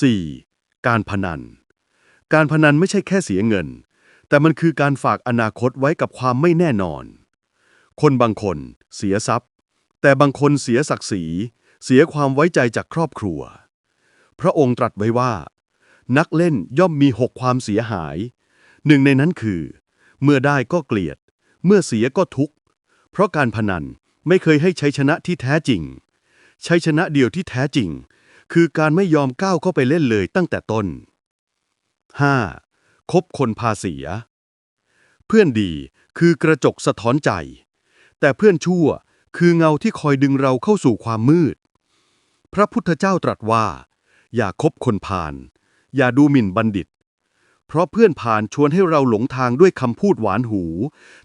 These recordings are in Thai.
4. การพนัน การพนันไม่ใช่แค่เสียเงิน แต่มันคือการฝากอนาคตไว้กับความไม่แน่นอน คนบางคนเสียทรัพย์ แต่บางคนเสียศักดิ์ศรี เสียความไว้ใจจากครอบครัว พระองค์ตรัสไว้ว่า นักเล่นย่อมมีหกความเสียหาย หนึ่งในนั้นคือ เมื่อได้ก็เกลียด เมื่อเสียก็ทุกข์ เพราะการพนันไม่เคยให้ชัยชนะที่แท้จริงชัยชนะเดียวที่แท้จริง คือการไม่ยอมก้าวเข้าไปเล่นเลยตั้งแต่ต้น 5. คบคนพาเสีย เพื่อนดีคือกระจกสะท้อนใจ แต่เพื่อนชั่วคือเงาที่คอยดึงเราเข้าสู่ความมืด พระพุทธเจ้าตรัสว่า อย่าคบคนพาลอย่าดูหมิ่นบัณฑิต เพราะเพื่อนพาลชวนให้เราหลงทางด้วยคำพูดหวานหู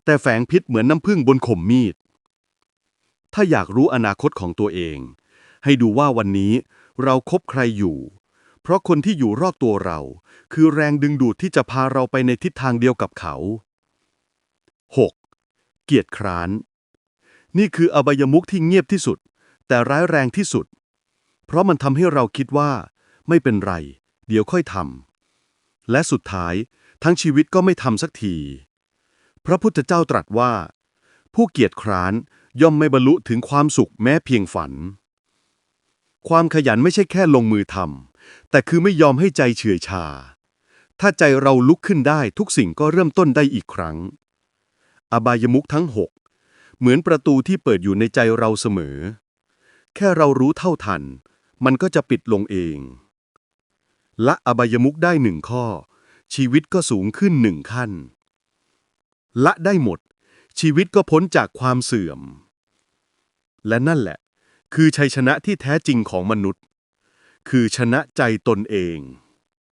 แต่แฝงพิษเหมือนน้ำผึ้งบนข่มมีด ถ้าอยากรู้อนาคตของตัวเอง ให้ดูว่าวันนี้ เราคบใครอยู่ เพราะคนที่อยู่รอบตัวเรา คือแรงดึงดูดที่จะพาเราไปในทิศทางเดียวกับเขา 6. เกียรติคร้าน นี่คืออบายมุขที่เงียบที่สุด แต่ร้ายแรงที่สุด เพราะมันทำให้เราคิดว่า ไม่เป็นไร เดี๋ยวค่อยทำและสุดท้าย ทั้งชีวิตก็ไม่ทำสักที พระพุทธเจ้าตรัสว่า ผู้เกียจคร้านย่อมไม่บรรลุถึงความสุขแม้เพียงฝัน ความขยันไม่ใช่แค่ลงมือทำแต่คือไม่ยอมให้ใจเฉื่อยชา ถ้าใจเราลุกขึ้นได้ทุกสิ่งก็เริ่มต้นได้อีกครั้ง อบายมุขทั้งหกเหมือนประตูที่เปิดอยู่ในใจเราเสมอ แค่เรารู้เท่าทัน มันก็จะปิดลงเอง ละอบายมุขได้หนึ่งข้อ ชีวิตก็สูงขึ้นหนึ่งขั้น ละได้หมด ชีวิตก็พ้นจากความเสื่อม และนั่นแหละ คือชัยชนะที่แท้จริงของมนุษย์ คือชนะใจตนเอง